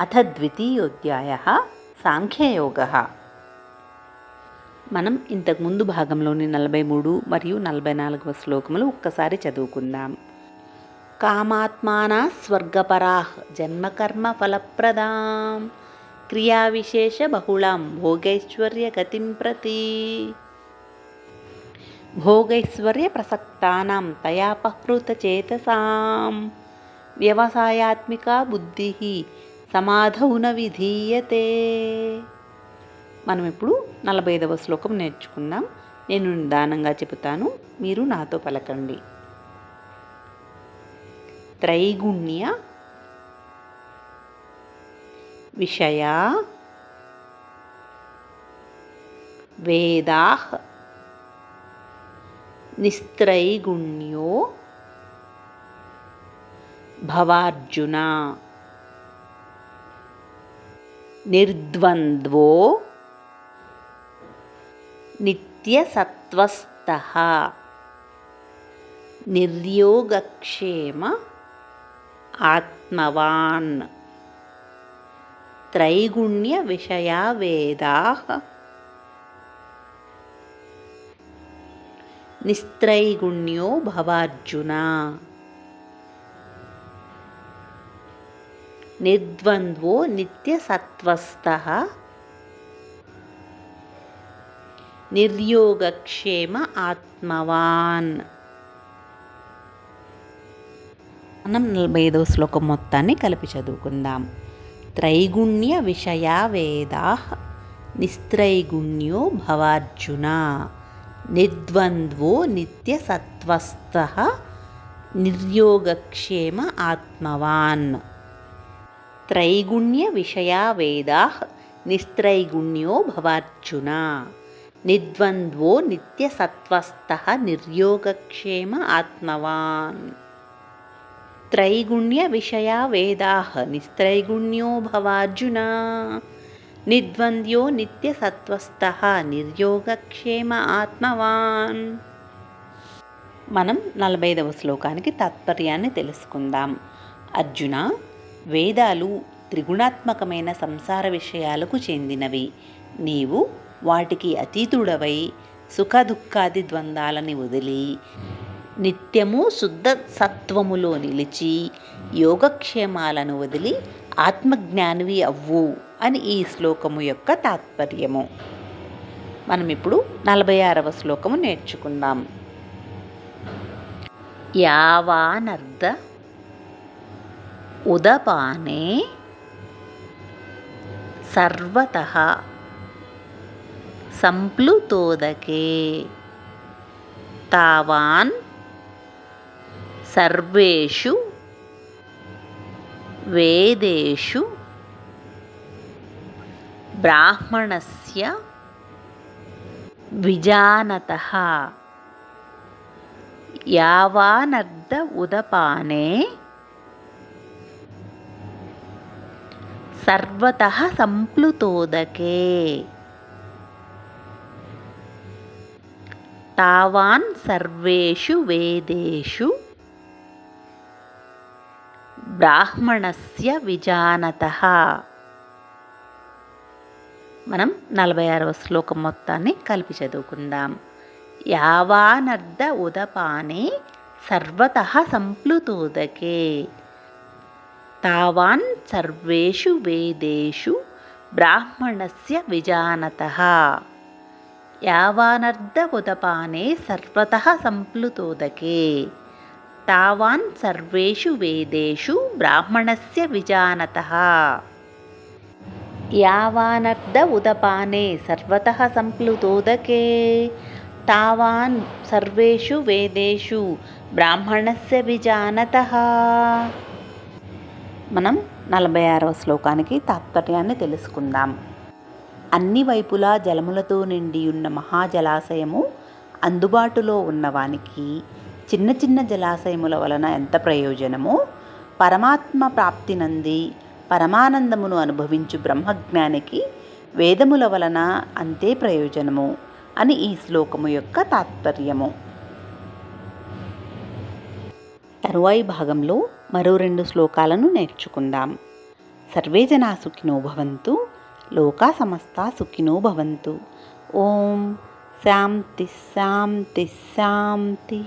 అథ ద్వితీయోధ్యాయ సాంఖ్యయోగ. మనం ఇంతకు ముందు భాగంలోని నలభై మూడు మరియు నలభై నాలుగవ శ్లోకములు ఒక్కసారి చదువుకుందాం. కామాత్మానా స్వర్గపరా జన్మకర్మ ఫలప్రదాం. క్రియావిశేష బహుళాం భోగైశ్వర్య గతిం ప్రతి. భోగైశ్వర్య ప్రసక్తానాం తయాపహృతచేతసాం వ్యవసాయాత్మిక బుద్ధి సమాధౌన విధీయతే మనం ఇప్పుడు నలభై ఐదవ శ్లోకం నేర్చుకుందాం. నేను నిదానంగా చెబుతాను. మీరు నాతో పలకండి. త్రైగుణ్య విషయా వేదా నిస్త్రైగుణ్యో భవార్జున నిర్ద్వంద్వో నిత్యసత్వస్థ. నిర్యోగక్షేమ ఆత్మవాన్. త్రైగుణ్య విషయా వేదా నిస్త్రైగుణ్యో భవార్జున. నిర్ద్వంద్వో నిత్యసత్వస్థ. నిర్యోగక్షేమ ఆత్మవాన్. మనం నలభై ఐదవ శ్లోకం మొత్తాన్ని కలిపి చదువుకుందాం. త్రైగుణ్య విషయా వేదా నిస్త్రైగుణ్యో భవార్జున. నిర్ద్వంద్వో నిత్యసత్వస్థ నిర్యోగక్షేమ ఆత్మవాన్. త్రైగుణ్య విషయా వేదా నిస్త్రైగుణ్యో భవార్జున నిర్ద్వంద్వో నిత్యసత్వస్థ నిర్యోగక్షేమ ఆత్మవాన్ త్రైగుణ్య విషయా వేదా నిస్త్రైగుణ్యో భవార్జున నిద్వంద్వో నిత్యసత్వస్థ నిర్యోగక్షేమ ఆత్మవాన్ మనం నలభైదవ శ్లోకానికి తాత్పర్యాన్ని తెలుసుకుందాం. అర్జున వేదాలు త్రిగుణాత్మకమైన సంసార విషయాలకు చెందినవి. నీవు వాటికి అతీతుడవై సుఖదుఖాది ద్వందాలని ద్వంద్వాలని వదిలి నిత్యము శుద్ధ సత్వములో నిలిచి యోగక్షేమాలను వదిలి ఆత్మజ్ఞానివి అవ్వు అని ఈ శ్లోకము యొక్క తాత్పర్యము. మనం ఇప్పుడు నలభై ఆరవ శ్లోకము నేర్చుకుందాం. యావానర్ధ उदपाने सर्वतः सम्प्लुतोदके तावान् सर्वेषु वेदेषु ब्राह्मणस्य विजानतः। यावानग्ध उदपाने సర్వత సంప్లుతోదకే. తావాన్ సర్వేషు వేదేషు బ్రాహ్మణస్య విజానత. మనం నలభై ఆరవ శ్లోకం మొత్తాన్ని కలిపి చదువుకుందాం. యావానర్ధ ఉదపానే సర్వత సంప్లుతోదకే. తావాన్ సర్వేషు వేదేషు బ్రాహ్మణస్య విజానత. యావానర్ధ ఉదపానే సర్వత సంప్లుతోదకే. తావాన్ సర్వేషు వేదేషు బ్రాహ్మణస్య విజానత. యావానర్ధ ఉదపానే సర్వత సంప్లుతోదకే. తావాన్ సర్వేషు వేదేషు బ్రాహ్మణస్య విజానత. మనం నలభై ఆరవ శ్లోకానికి తాత్పర్యాన్ని తెలుసుకుందాం. అన్ని వైపులా జలములతో నిండి ఉన్న మహాజలాశయము అందుబాటులో ఉన్నవానికి చిన్న చిన్న జలాశయముల వలన ఎంత ప్రయోజనమో పరమాత్మ ప్రాప్తి నంది పరమానందమును అనుభవించు బ్రహ్మజ్ఞానికి వేదముల వలన అంతే ప్రయోజనము అని ఈ శ్లోకము యొక్క తాత్పర్యము. తరువాయి భాగంలో మరో రెండు శ్లోకాలను నేర్చుకుందాం. సర్వే జనా సుఖినో భవంతు లోకా సమస్త సుఖినో భవంతు. ఓం శాంతి శాంతి శాంతి.